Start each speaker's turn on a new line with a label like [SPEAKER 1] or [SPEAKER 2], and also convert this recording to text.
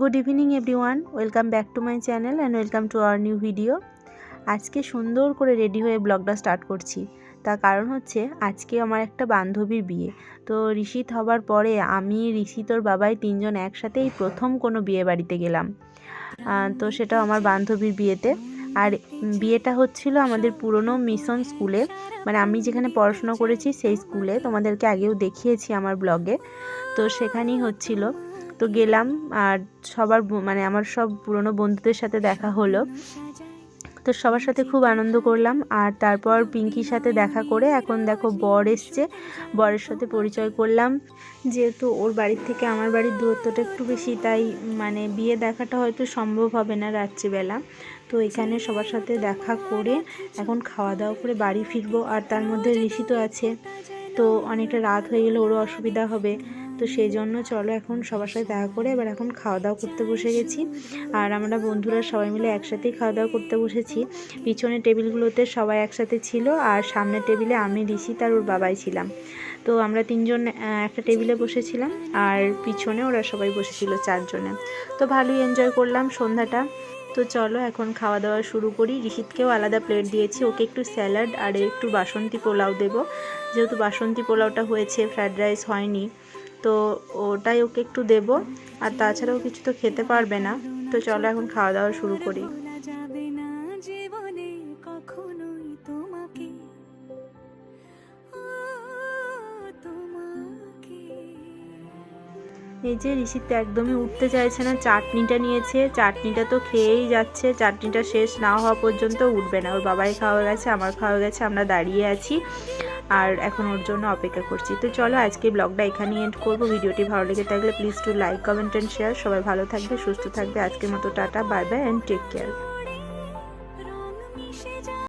[SPEAKER 1] Good evening everyone welcome back to my channel and welcome to our new video আজকে সুন্দর করে ready হয়ে ব্লগটা স্টার্ট করছি। তার কারণ হচ্ছে, আজকে আমার একটা বান্ধবীর বিয়ে। তো ঋষিত হবার পরে আমি ঋষিত ওর বাবাই তিনজন একসাথে এই প্রথম কোনো বিয়ে বাড়িতে গেলাম। তো সেটা আমার বান্ধবীর বিয়েতে। আর বিয়েটা হচ্ছিল আমাদের পুরনো মিশন স্কুলে মানে আমি যেখানে পড়াশোনা করেছি সেই স্কুলে তোমাদেরকে আগেও দেখিয়েছি আমার ব্লগে তো সেখানেই হচ্ছিল। তো গেলাম আর সবার মানে আমার সব পুরনো বন্ধুদের সাথে দেখা হলো। তো সবার সাথে খুব আনন্দ করলাম আর তারপর পিঙ্কির সাথে দেখা করে এখন দেখো বর এসছে। বরের সাথে পরিচয় করলাম। যেহেতু ওর বাড়ির থেকে আমার বাড়ির দূরত্বটা একটু বেশি, তাই মানে বিয়ে দেখাটা হয়তো সম্ভব হবে না রাত্রিবেলা। তো এখানে সবার সাথে দেখা করে এখন খাওয়া দাওয়া করে বাড়ি ফিরবো। আর তার মধ্যে ঋষি তো আছে। তো অনেকটা রাত হয়ে গেলে ওরও অসুবিধা হবে। তো সেই জন্য চলো এখন সবার সাথে দেখা করে এবার এখন খাওয়া দাওয়া করতে বসে গেছি। আর আমরা বন্ধুরা সবাই মিলে একসাথেই খাওয়া দাওয়া করতে বসেছি। পিছনের টেবিলগুলোতে সবাই একসাথে ছিল আর সামনের টেবিলে আমি ঋষিত আর ওর বাবাই ছিলাম। তো আমরা তিনজন একটা টেবিলে বসেছিলাম আর পিছনে ওরা সবাই বসেছিল চারজনে। তো ভালোই এনজয় করলাম সন্ধ্যাটা। তো চলো এখন খাওয়া দাওয়া শুরু করি। ঋষিতকেও আলাদা প্লেট দিয়েছি। ওকে একটু স্যালাড আর একটু বাসন্তী পোলাও দেবো। যেহেতু বাসন্তী পোলাওটা হয়েছে ফ্রায়েড রাইস হয়নি। তো ওটাই ওকে একটু দেব। আর তাছাড়াও কিছু তো খেতে পারবে না। তো চলো এখন খাওয়া দাওয়া শুরু করি। এই যে ঋষিত একদমই উঠতে চাইছে না চাটনিটা নিয়েছে। চাটনিটা তো খেয়েই যাচ্ছে। চাটনিটা শেষ না হওয়া পর্যন্ত উঠবে না। ওর বাবাই খাওয়া গেছে আমার খাওয়া গেছে আমরা দাঁড়িয়ে আছি। আর এখন ওর জন্য অপেক্ষা করছি। তো চলো আজকে ব্লগটা এখানেই এন্ড করব। ভিডিওটি ভালো লেগে থাকলে please to like comment and share সবাই ভালো থাকবে, সুস্থ থাকবে। আজকের মতো tata bye bye and take care